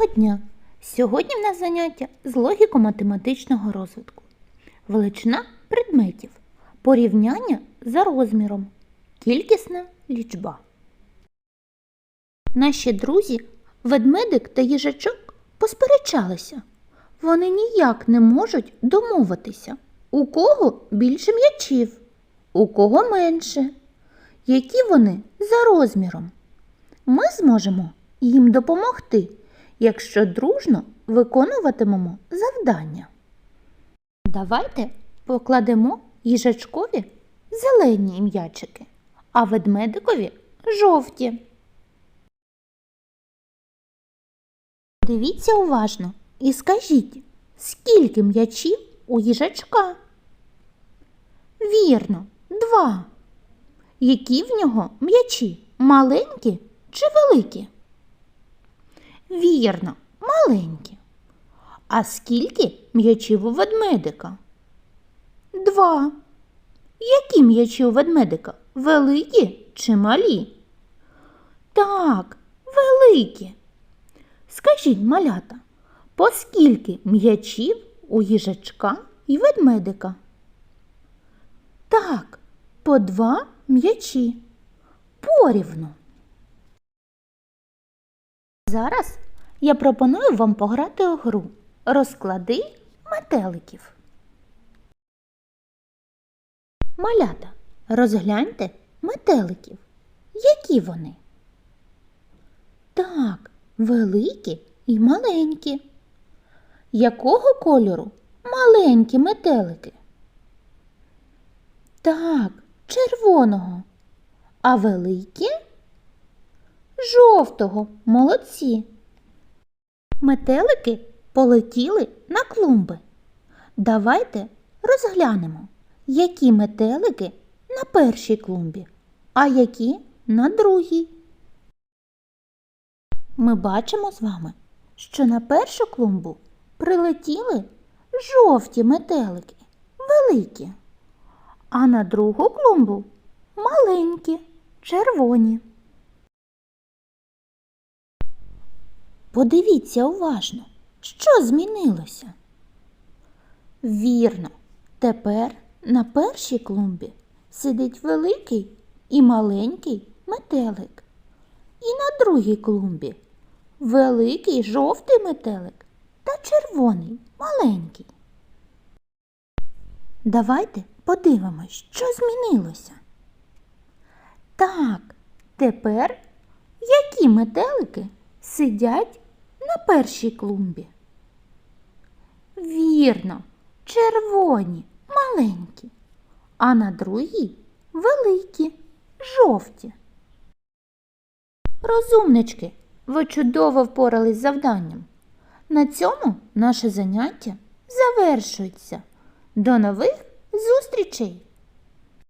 Доброго дня! Сьогодні в нас заняття з логіко-математичного розвитку. Величина предметів. Порівняння за розміром. Кількісна лічба. Наші друзі, ведмедик та їжачок, посперечалися. Вони ніяк не можуть домовитися, у кого більше м'ячів, у кого менше, які вони за розміром. Ми зможемо їм допомогти, якщо дружно виконуватимемо завдання. Давайте покладемо їжачкові зелені м'ячики, а ведмедикові жовті. Дивіться уважно і скажіть, скільки м'ячів у їжачка? Вірно, два. Які в нього м'ячі? Маленькі чи великі? Вірно, маленькі. А скільки м'ячів у ведмедика? Два. Які м'ячі у ведмедика? Великі чи малі? Так, великі. Скажіть, малята, по скільки м'ячів у їжачка і ведмедика? Так, по два м'ячі. Порівну. Зараз я пропоную вам пограти у гру Розклади метеликів. Малята, розгляньте метеликів. Які вони? Так, великі і маленькі. Якого кольору маленькі метелики? Так, червоного. А великі? Жовтого, молодці. Метелики полетіли на клумби. Давайте розглянемо, які метелики на першій клумбі, а які на другій. Ми бачимо з вами, що на першу клумбу прилетіли жовті метелики, великі, а на другу клумбу маленькі, червоні. Подивіться уважно, що змінилося. Вірно, тепер на першій клумбі сидить великий і маленький метелик. І на другій клумбі великий жовтий метелик та червоний маленький. Давайте подивимось, що змінилося. Так, тепер які метелики сидять на першій клумбі? Вірно, червоні, маленькі, а на другій великі, жовті. Розумнички, ви чудово впорались з завданням. На цьому наше заняття завершується. До нових зустрічей!